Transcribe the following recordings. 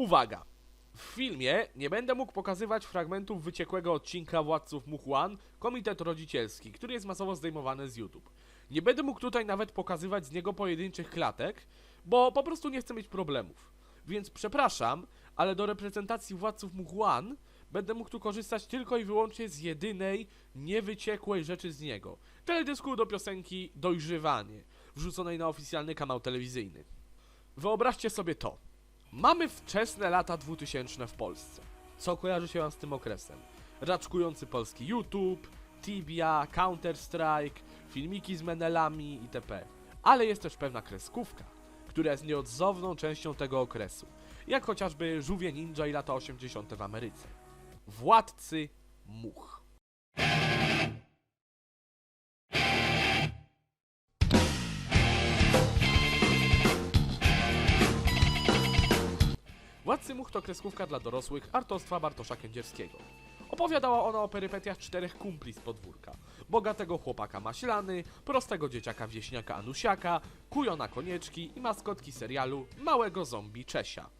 Uwaga! W filmie nie będę mógł pokazywać fragmentów wyciekłego odcinka Władców Muchłan, Komitet Rodzicielski, który jest masowo zdejmowany z YouTube. Nie będę mógł tutaj nawet pokazywać z niego pojedynczych klatek, bo po prostu nie chcę mieć problemów. Więc przepraszam, ale do reprezentacji Władców Muchłan będę mógł tu korzystać tylko i wyłącznie z jedynej, niewyciekłej rzeczy z niego. Teledysku do piosenki Dojrzywanie, wrzuconej na oficjalny kanał telewizyjny. Wyobraźcie sobie to. Mamy wczesne lata 2000 w Polsce. Co kojarzy się wam z tym okresem? Raczkujący polski YouTube, Tibia, Counter-Strike, filmiki z menelami itp. Ale jest też pewna kreskówka, która jest nieodzowną częścią tego okresu. Jak chociażby Żółwie Ninja i lata 80. w Ameryce. Władcy Much. Much to kreskówka dla dorosłych autorstwa Bartosza Kędzierskiego. Opowiadała ona o perypetiach czterech kumpli z podwórka. Bogatego chłopaka Maślany, prostego dzieciaka wieśniaka Anusiaka, kujona Konieczki i maskotki serialu Małego Zombie Czesia.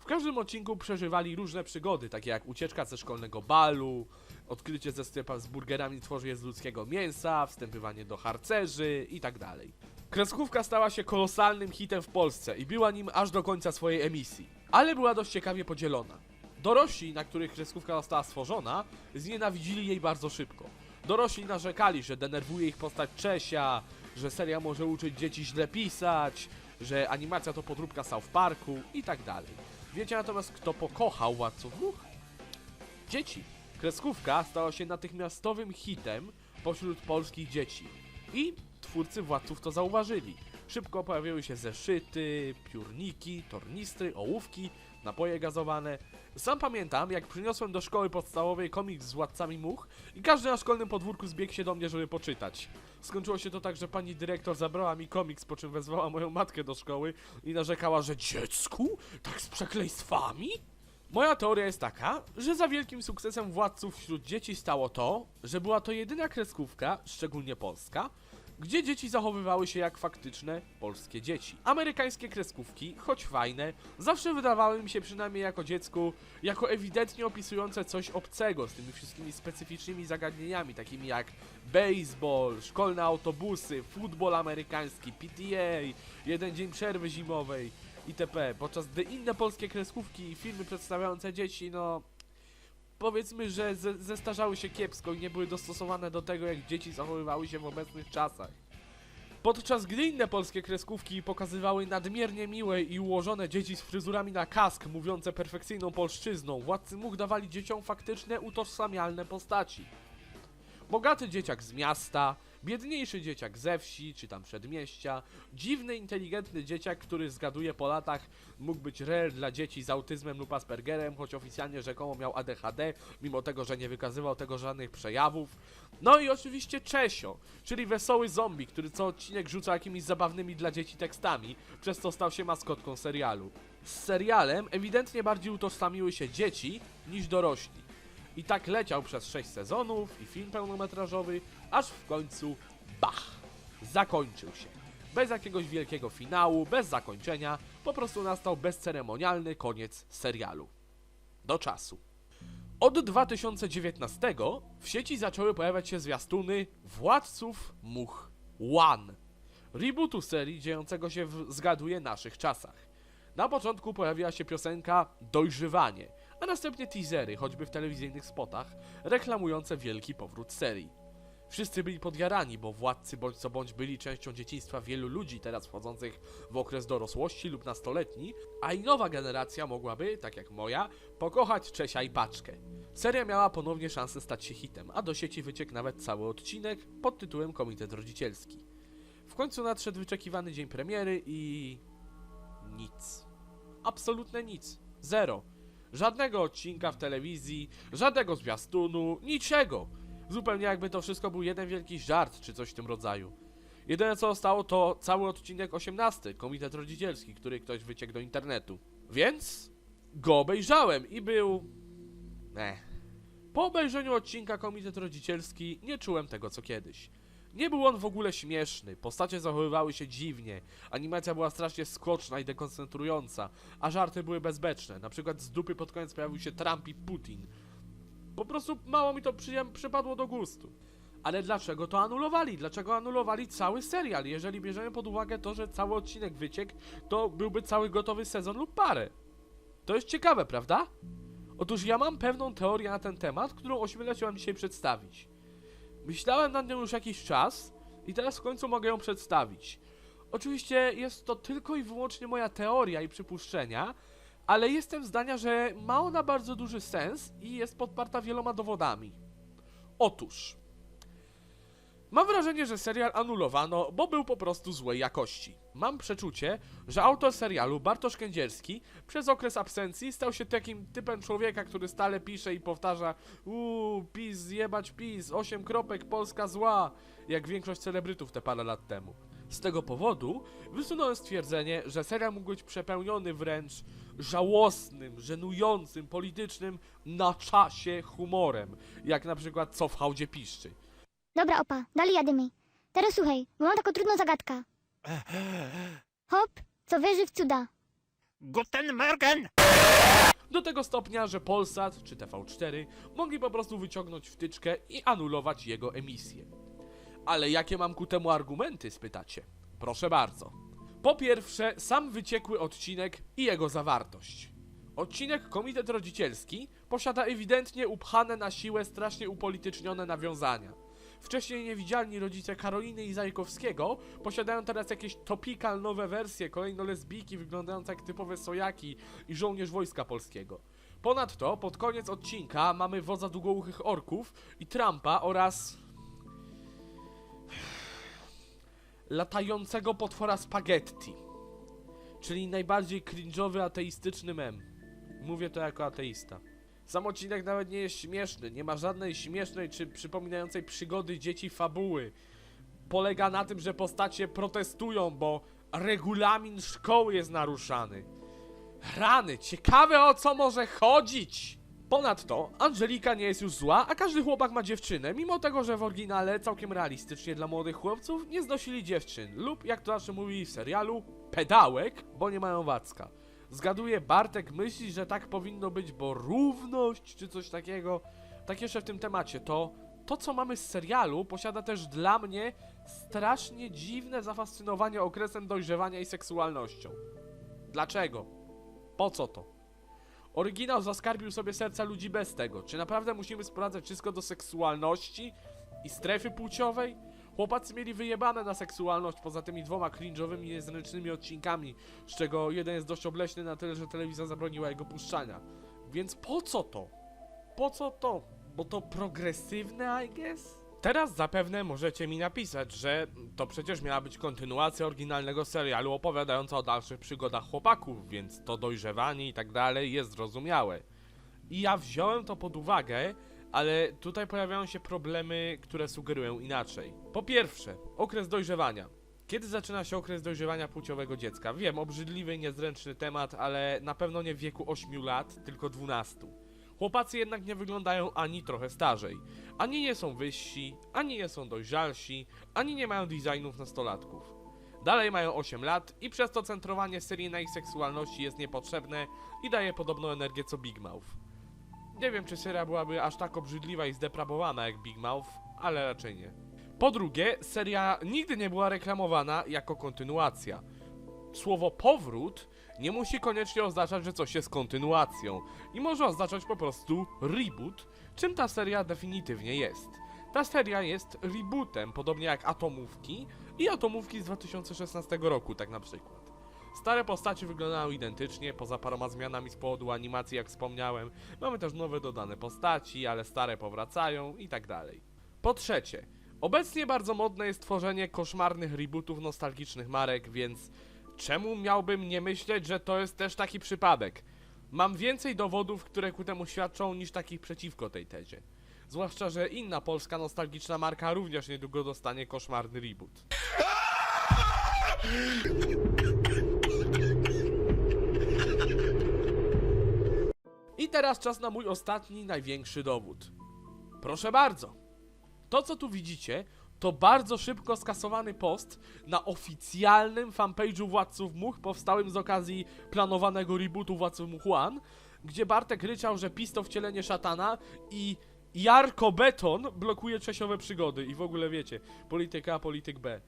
W każdym odcinku przeżywali różne przygody, takie jak ucieczka ze szkolnego balu, odkrycie ze sklepa z burgerami tworzy z ludzkiego mięsa, wstępywanie do harcerzy itd. Kreskówka stała się kolosalnym hitem w Polsce i była nim aż do końca swojej emisji. Ale była dość ciekawie podzielona. Dorośli, na których kreskówka została stworzona, znienawidzili jej bardzo szybko. Dorośli narzekali, że denerwuje ich postać Czesia, że seria może uczyć dzieci źle pisać, że animacja to podróbka South Parku i tak dalej. Wiecie natomiast, kto pokochał Władców Much? Dzieci. Kreskówka stała się natychmiastowym hitem pośród polskich dzieci. I twórcy Władców to zauważyli. Szybko pojawiły się zeszyty, piórniki, tornistry, ołówki, napoje gazowane. Sam pamiętam, jak przyniosłem do szkoły podstawowej komiks z Władcami Much i każdy na szkolnym podwórku zbiegł się do mnie, żeby poczytać. Skończyło się to tak, że pani dyrektor zabrała mi komiks, po czym wezwała moją matkę do szkoły i narzekała, że dziecku? Tak z przekleństwami? Moja teoria jest taka, że za wielkim sukcesem władców wśród dzieci stało to, że była to jedyna kreskówka, szczególnie polska, gdzie dzieci zachowywały się jak faktyczne polskie dzieci. Amerykańskie kreskówki, choć fajne, zawsze wydawały mi się przynajmniej jako dziecku, jako ewidentnie opisujące coś obcego z tymi wszystkimi specyficznymi zagadnieniami, takimi jak baseball, szkolne autobusy, futbol amerykański, PTA, jeden dzień przerwy zimowej itp. Podczas gdy inne polskie kreskówki i filmy przedstawiające dzieci, no powiedzmy, że ze, zestarzały się kiepsko i nie były dostosowane do tego, jak dzieci zachowywały się w obecnych czasach. Podczas gdy inne polskie kreskówki pokazywały nadmiernie miłe i ułożone dzieci z fryzurami na kask, mówiące perfekcyjną polszczyzną, władcy much dawali dzieciom faktyczne, utożsamialne postaci. Bogaty dzieciak z miasta, biedniejszy dzieciak ze wsi czy tam przedmieścia, dziwny, inteligentny dzieciak, który zgaduje po latach, mógł być rel dla dzieci z autyzmem lub Aspergerem, choć oficjalnie rzekomo miał ADHD, mimo tego, że nie wykazywał tego żadnych przejawów. No i oczywiście Czesio, czyli wesoły zombie, który co odcinek rzuca jakimiś zabawnymi dla dzieci tekstami, przez co stał się maskotką serialu. Z serialem ewidentnie bardziej utożsamiły się dzieci niż dorośli. I tak leciał przez 6 sezonów i film pełnometrażowy, aż w końcu bach! Zakończył się. Bez jakiegoś wielkiego finału, bez zakończenia, po prostu nastał bezceremonialny koniec serialu. Do czasu. Od 2019 w sieci zaczęły pojawiać się zwiastuny Władców Much One. Rebootu serii dziejącego się w zgaduje naszych czasach. Na początku pojawiła się piosenka Dojrzywanie, a następnie teasery, choćby w telewizyjnych spotach, reklamujące wielki powrót serii. Wszyscy byli podjarani, bo władcy bądź co bądź byli częścią dzieciństwa wielu ludzi teraz wchodzących w okres dorosłości lub nastoletni, a i nowa generacja mogłaby, tak jak moja, pokochać Czesia i Paczkę. Seria miała ponownie szansę stać się hitem, a do sieci wyciekł nawet cały odcinek pod tytułem Komitet Rodzicielski. W końcu nadszedł wyczekiwany dzień premiery i... nic. Absolutne nic. Zero. Żadnego odcinka w telewizji, żadnego zwiastunu, niczego. Zupełnie jakby to wszystko był jeden wielki żart, czy coś w tym rodzaju. Jedyne co zostało to cały odcinek 18, Komitet Rodzicielski, który ktoś wyciekł do internetu. Więc go obejrzałem i był... Eh. Po obejrzeniu odcinka Komitet Rodzicielski nie czułem tego co kiedyś. Nie był on w ogóle śmieszny, postacie zachowywały się dziwnie, animacja była strasznie skoczna i dekoncentrująca, a żarty były bezbeczne. Na przykład z dupy pod koniec pojawił się Trump i Putin. Po prostu mało mi to przypadło do gustu. Ale dlaczego to anulowali? Dlaczego anulowali cały serial? Jeżeli bierzemy pod uwagę to, że cały odcinek wyciekł, to byłby cały gotowy sezon lub parę. To jest ciekawe, prawda? Otóż ja mam pewną teorię na ten temat, którą ośmielę się wam dzisiaj przedstawić. Myślałem nad nią już jakiś czas i teraz w końcu mogę ją przedstawić. Oczywiście jest to tylko i wyłącznie moja teoria i przypuszczenia, ale jestem zdania, że ma ona bardzo duży sens i jest podparta wieloma dowodami. Otóż, mam wrażenie, że serial anulowano, bo był po prostu złej jakości. Mam przeczucie, że autor serialu, Bartosz Kędzierski, przez okres absencji stał się takim typem człowieka, który stale pisze i powtarza Uuu, PiS, zjebać PiS, 8 kropek, Polska zła, jak większość celebrytów te parę lat temu. Z tego powodu wysunąłem stwierdzenie, że serial mógł być przepełniony wręcz żałosnym, żenującym, politycznym, na czasie humorem, jak na przykład co w hałdzie piszczy. Dobra, opa, dalej jadymy. Teraz słuchaj, bo mam taką trudną zagadkę. Hop, co wierzy w cuda? Guten Morgen! Do tego stopnia, że Polsat czy TV4 mogli po prostu wyciągnąć wtyczkę i anulować jego emisję. Ale jakie mam ku temu argumenty, spytacie? Proszę bardzo. Po pierwsze, sam wyciekły odcinek i jego zawartość. Odcinek Komitet Rodzicielski posiada ewidentnie upchane na siłę strasznie upolitycznione nawiązania. Wcześniej niewidzialni rodzice Karoliny i Zajkowskiego posiadają teraz jakieś topical nowe wersje, kolejno lesbijki wyglądające jak typowe sojaki i żołnierz Wojska Polskiego. Ponadto, pod koniec odcinka mamy wodza długouchych orków i Trumpa oraz... latającego potwora spaghetti. Czyli najbardziej cringe'owy ateistyczny mem. Mówię to jako ateista. Sam odcinek nawet nie jest śmieszny, nie ma żadnej śmiesznej czy przypominającej przygody dzieci fabuły. Polega na tym, że postacie protestują, bo regulamin szkoły jest naruszany. Rany, ciekawe o co może chodzić! Ponadto, Angelika nie jest już zła, a każdy chłopak ma dziewczynę, mimo tego, że w oryginale całkiem realistycznie dla młodych chłopców nie znosili dziewczyn, lub jak to zawsze mówili w serialu, pedałek, bo nie mają wacka. Zgaduję, Bartek myśli, że tak powinno być, bo równość czy coś takiego. Tak jeszcze w tym temacie, to to co mamy z serialu posiada też dla mnie strasznie dziwne zafascynowanie okresem dojrzewania i seksualnością. Dlaczego? Po co to? Oryginał zaskarbił sobie serca ludzi bez tego. Czy naprawdę musimy sprowadzać wszystko do seksualności i strefy płciowej? Chłopacy mieli wyjebane na seksualność poza tymi dwoma cringe'owymi, niezręcznymi odcinkami, z czego jeden jest dość obleśny na tyle, że telewizja zabroniła jego puszczania. Więc po co to? Po co to? Bo to progresywne, I guess? Teraz zapewne możecie mi napisać, że to przecież miała być kontynuacja oryginalnego serialu opowiadająca o dalszych przygodach chłopaków, więc to dojrzewanie i tak dalej jest zrozumiałe. I ja wziąłem to pod uwagę, ale tutaj pojawiają się problemy, które sugerują inaczej. Po pierwsze, okres dojrzewania. Kiedy zaczyna się okres dojrzewania płciowego dziecka? Wiem, obrzydliwy niezręczny temat, ale na pewno nie w wieku 8 lat, tylko 12. Chłopacy jednak nie wyglądają ani trochę starzej. Ani nie są wyżsi, ani nie są dojrzalsi, ani nie mają designów nastolatków. Dalej mają 8 lat i przez to centrowanie serii na ich seksualności jest niepotrzebne i daje podobną energię co Big Mouth. Nie wiem, czy seria byłaby aż tak obrzydliwa i zdeprawowana jak Big Mouth, ale raczej nie. Po drugie, seria nigdy nie była reklamowana jako kontynuacja. Słowo powrót nie musi koniecznie oznaczać, że coś jest kontynuacją i może oznaczać po prostu reboot, czym ta seria definitywnie jest. Ta seria jest rebootem, podobnie jak Atomówki i Atomówki z 2016 roku, tak na przykład. Stare postacie wyglądają identycznie, poza paroma zmianami z powodu animacji, jak wspomniałem. Mamy też nowe dodane postaci, ale stare powracają i tak dalej. Po trzecie, obecnie bardzo modne jest tworzenie koszmarnych rebootów nostalgicznych marek, więc czemu miałbym nie myśleć, że to jest też taki przypadek? Mam więcej dowodów, które ku temu świadczą, niż takich przeciwko tej tezie. Zwłaszcza, że inna polska nostalgiczna marka również niedługo dostanie koszmarny reboot. teraz czas na mój ostatni, największy dowód. Proszę bardzo. To, co tu widzicie, to bardzo szybko skasowany post na oficjalnym fanpage'u Władców Much powstałym z okazji planowanego rebootu Władców Much gdzie Bartek ryczał, że PiS to wcielenie szatana i Jarko Beton blokuje czesiowe przygody i w ogóle wiecie, polityka polityk B.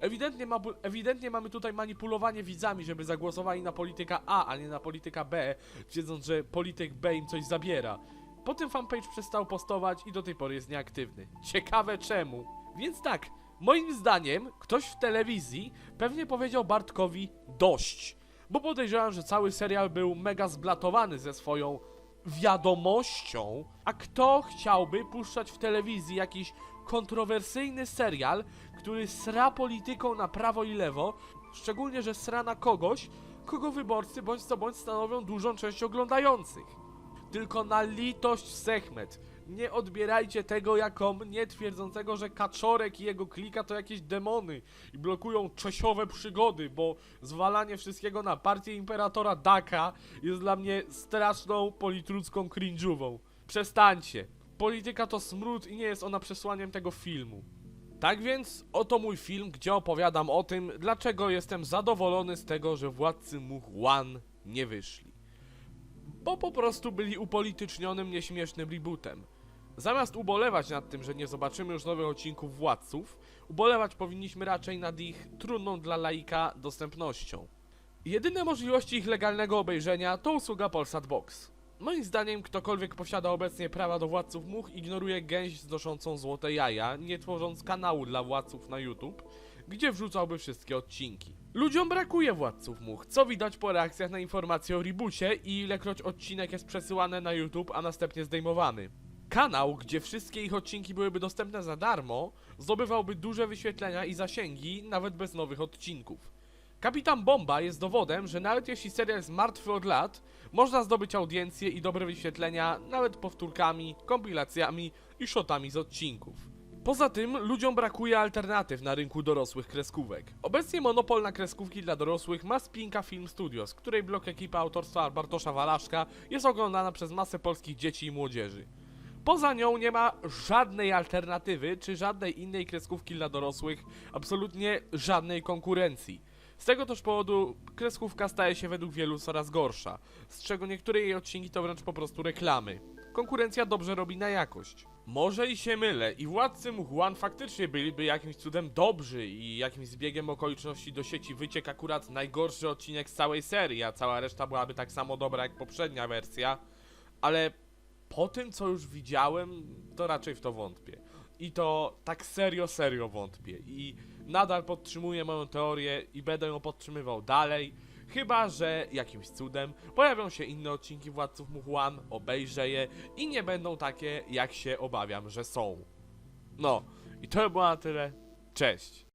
Ewidentnie, ma, ewidentnie mamy tutaj manipulowanie widzami, żeby zagłosowali na polityka A, a nie na polityka B, wiedząc, że polityk B im coś zabiera. Potem fanpage przestał postować i do tej pory jest nieaktywny. Ciekawe czemu. Więc tak, moim zdaniem ktoś w telewizji pewnie powiedział Bartkowi dość. Bo podejrzewam, że cały serial był mega zblatowany ze swoją wiadomością. A kto chciałby puszczać w telewizji jakiś kontrowersyjny serial, który sra polityką na prawo i lewo, szczególnie, że sra na kogoś, kogo wyborcy bądź co bądź stanowią dużą część oglądających. Tylko na litość Sechmet. Nie odbierajcie tego jako mnie twierdzącego, że Kaczorek i jego klika to jakieś demony i blokują czesiowe przygody, bo zwalanie wszystkiego na partię imperatora Daka jest dla mnie straszną politrucką cringe'ową. Przestańcie. Polityka to smród i nie jest ona przesłaniem tego filmu. Tak więc, oto mój film, gdzie opowiadam o tym, dlaczego jestem zadowolony z tego, że Władcy One nie wyszli bo po prostu byli upolitycznionym, nieśmiesznym rebootem. Zamiast ubolewać nad tym, że nie zobaczymy już nowych odcinków Władców, ubolewać powinniśmy raczej nad ich trudną dla laika dostępnością. Jedyne możliwości ich legalnego obejrzenia to usługa Polsat Box. Moim zdaniem ktokolwiek posiada obecnie prawa do Władców Much ignoruje gęś znoszącą złote jaja, nie tworząc kanału dla Władców na YouTube, gdzie wrzucałby wszystkie odcinki. Ludziom brakuje Władców Much, co widać po reakcjach na informacje o reboocie i ilekroć odcinek jest przesyłany na YouTube, a następnie zdejmowany. Kanał, gdzie wszystkie ich odcinki byłyby dostępne za darmo, zdobywałby duże wyświetlenia i zasięgi, nawet bez nowych odcinków. Kapitan Bomba jest dowodem, że nawet jeśli serial jest martwy od lat, można zdobyć audiencję i dobre wyświetlenia nawet powtórkami, kompilacjami i shotami z odcinków. Poza tym ludziom brakuje alternatyw na rynku dorosłych kreskówek. Obecnie monopol na kreskówki dla dorosłych ma Spinka Film Studios, której blok ekipa autorstwa Bartosza Walaszka jest oglądana przez masę polskich dzieci i młodzieży. Poza nią nie ma żadnej alternatywy czy żadnej innej kreskówki dla dorosłych, absolutnie żadnej konkurencji. Z tego też powodu kreskówka staje się według wielu coraz gorsza, z czego niektóre jej odcinki to wręcz po prostu reklamy. Konkurencja dobrze robi na jakość. Może i się mylę i władcy Muhuan faktycznie byliby jakimś cudem dobrzy i jakimś zbiegiem okoliczności do sieci wyciekł akurat najgorszy odcinek z całej serii, a cała reszta byłaby tak samo dobra jak poprzednia wersja, ale po tym co już widziałem, to raczej w to wątpię. I to tak serio, serio wątpię. I nadal podtrzymuję moją teorię i będę ją podtrzymywał dalej. Chyba, że jakimś cudem pojawią się inne odcinki Władców Muhuan, obejrzę je i nie będą takie, jak się obawiam, że są. No, i to było na tyle. Cześć.